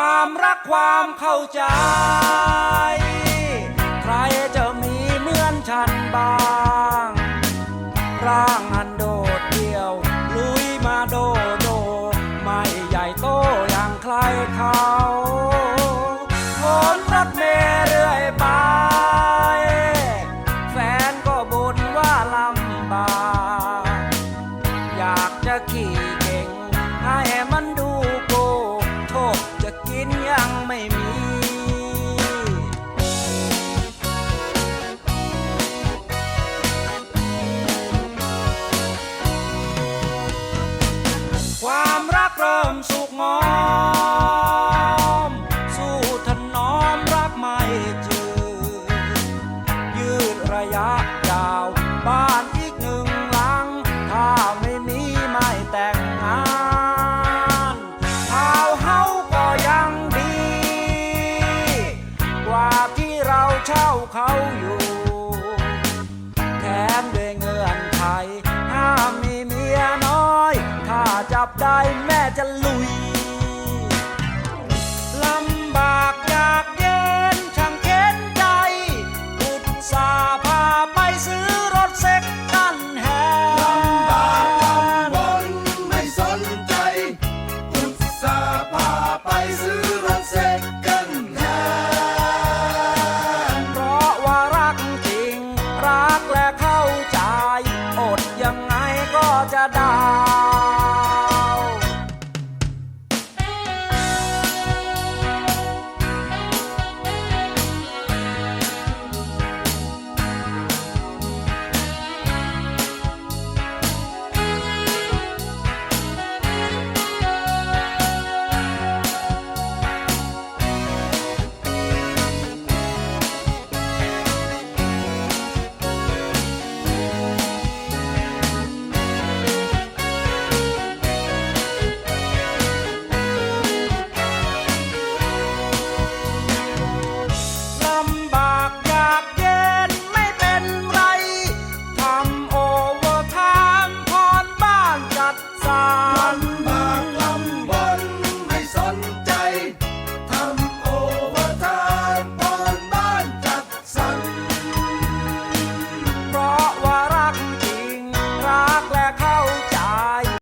ความรักความเข้าใจ ใครจะมีเหมือนฉันบ้าง ร่างอันโดดเดี่ยว ลุยมาโด งอม สู้ถนอมรักไม่จืดยืดระยะยาวบ้านอีกหนึ่งหลัง ถ้าไม่มีไม่แต่งงานข่าวเฮาก็ยังดี กว่าที่เราเช่าเขาอยู่ จับได้แม่จะลุย ลำบากยากเย็นช่างเข็นใจอุตสาหพาไปซื้อรถเซ็กตันแฮลำบากลำบนไม่สนใจอุตสาหพาไปซื้อรถเซ็กตันแฮเพราะว่ารักจริง รักและเข้าใจ อดยังไงก็จะได้